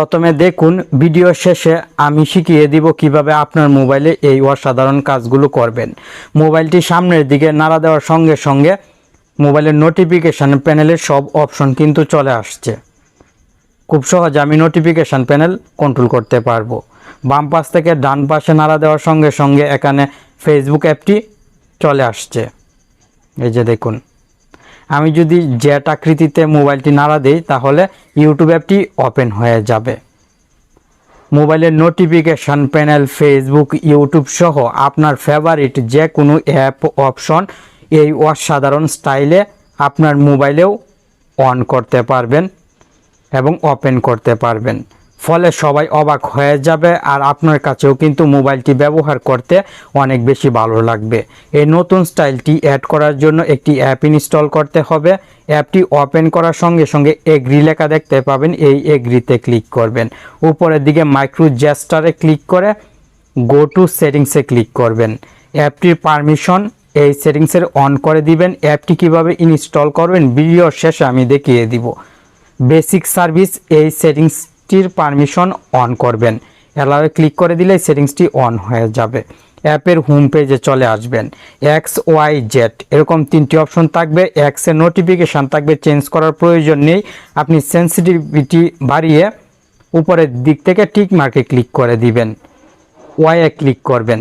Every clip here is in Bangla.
প্রথমে দেখুন, ভিডিও শেষে আমি শিখিয়ে দিব কীভাবে আপনার মোবাইলে এই অসাধারণ কাজগুলো করবেন। মোবাইলটি সামনের দিকে নাড়া দেওয়ার সঙ্গে সঙ্গে মোবাইলের নোটিফিকেশান প্যানেলের সব অপশন কিন্তু চলে আসছে। খুব সহজে আমি নোটিফিকেশান প্যানেল কন্ট্রোল করতে পারব। বাম পাশ থেকে ডান পাশে নাড়া দেওয়ার সঙ্গে সঙ্গে এখানে ফেসবুক অ্যাপটি চলে আসছে। এই যে দেখুন। আমি যদি জ্যাট আকৃতিতে মোবাইলটি নাড়া দিই, তাহলে ইউটিউব অ্যাপটি ওপেন হয়ে যাবে। মোবাইলের নোটিফিকেশান প্যানেল ফেসবুক ইউটিউব সহ আপনার ফেভারিট যে কোনো অ্যাপ অপশন এই অসাধারণ স্টাইলে আপনার মোবাইলেও অন করতে পারবেন এবং ওপেন করতে পারবেন। ফলে সবাই অবাক হয়ে যাবে আর আপনার কাছেও কিন্তু মোবাইলটি ব্যবহার করতে অনেক বেশি ভালো লাগবে। এই নতুন স্টাইলটি অ্যাড করার জন্য একটি অ্যাপ ইনস্টল করতে হবে। অ্যাপটি ওপেন করার সঙ্গে সঙ্গে এগ্রি লেখা দেখতে পাবেন। এই এগ্রিতে ক্লিক করবেন। উপরের দিকে মাইক্রো জ্যাস্টারে ক্লিক করে গো টু সেটিংসে ক্লিক করবেন। অ্যাপটির পারমিশন এই সেটিংসের অন করে দিবেন। অ্যাপটি কীভাবে ইনস্টল করবেন? ভিডিও শেষে আমি দেখিয়ে দিব। বেসিক সার্ভিস এই সেটিংসটির পারমিশন অন করবেন। অ্যালাওয়ে ক্লিক করে দিলে সেটিংসটি অন হয়ে যাবে। অ্যাপের হোম পেজে চলে আসবেন। এক্স ওয়াই জেড এরকম তিনটি অপশন থাকবে। এক্সের নোটিফিকেশান থাকবে। চেঞ্জ করার প্রয়োজন নেই। আপনি সেন্সিটিভিটি বাড়িয়ে উপরের দিক থেকে টিক মার্কে ক্লিক করে দিবেন। ওয়াইয়ে ক্লিক করবেন।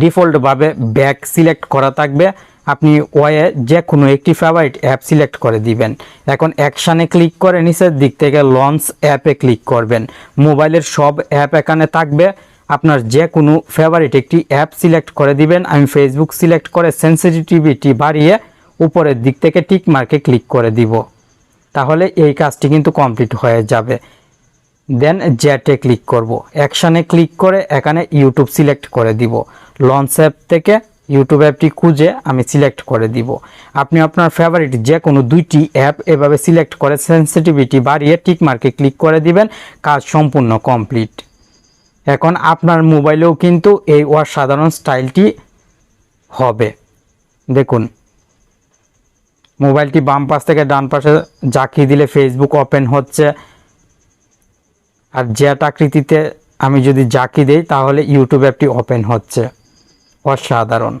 ডিফল্টভাবে ব্যাক সিলেক্ট করা থাকবে। আপনি ওয়ে যে কোনো একটি ফেভারিট অ্যাপ সিলেক্ট করে দিবেন। এখন অ্যাকশানে ক্লিক করে নিচের দিক থেকে লঞ্চ অ্যাপে ক্লিক করবেন। মোবাইলের সব অ্যাপ এখানে থাকবে। আপনার যে কোনো ফেভারিট একটি অ্যাপ সিলেক্ট করে দিবেন। আমি ফেসবুক সিলেক্ট করে সেন্সিটিভিটি বাড়িয়ে উপরের দিক থেকে টিক মার্কে ক্লিক করে দিব। তাহলে এই কাজটি কিন্তু কমপ্লিট হয়ে যাবে। দেন জ্যাটে ক্লিক করব। অ্যাকশানে ক্লিক করে এখানে ইউটিউব সিলেক্ট করে দিব। লঞ্চ অ্যাপ থেকে ইউটিউব অ্যাপটি খুঁজে আমি সিলেক্ট করে দিব। আপনি আপনার ফেভারিট যে কোনো দুইটি অ্যাপ এভাবে সিলেক্ট করে সেন্সিটিভিটি বাড়িয়ে টিক মার্কে ক্লিক করে দিবেন, কাজ সম্পূর্ণ কমপ্লিট এখন আপনার মোবাইলেও কিন্তু এই অসাধারণ স্টাইলটি হবে। দেখুন, মোবাইলটি বাম পাশ থেকে ডান পাশে জাকিয়ে দিলে ফেসবুক ওপেন হচ্ছে। আর জ্যাট আকৃতিতে আমি যদি জাকি দেই, তাহলে ইউটিউব অ্যাপটি ওপেন হচ্ছে। অসাধারণ।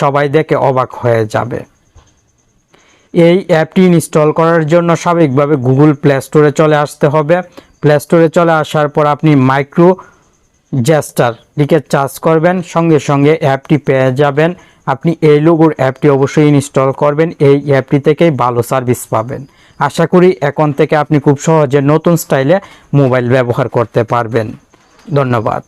সবাই দেখে অবাক হয়ে যাবে। এই অ্যাপটি ইনস্টল করার জন্য স্বাভাবিকভাবে গুগল প্লে স্টোরে চলে আসতে হবে। প্লে স্টোরে চলে আসার পর আপনি মাইক্রো জ্যাস্টার লিখে চার্জ করবেন, সঙ্গে সঙ্গে অ্যাপটি পেয়ে যাবেন। আপনি এই লোগোর অ্যাপটি অবশ্যই ইনস্টল করবেন, এই অ্যাপটি থেকেই ভালো সার্ভিস পাবেন। আশা করি এখন থেকে আপনি খুব সহজে নতুন স্টাইলে মোবাইল ব্যবহার করতে পারবেন। ধন্যবাদ।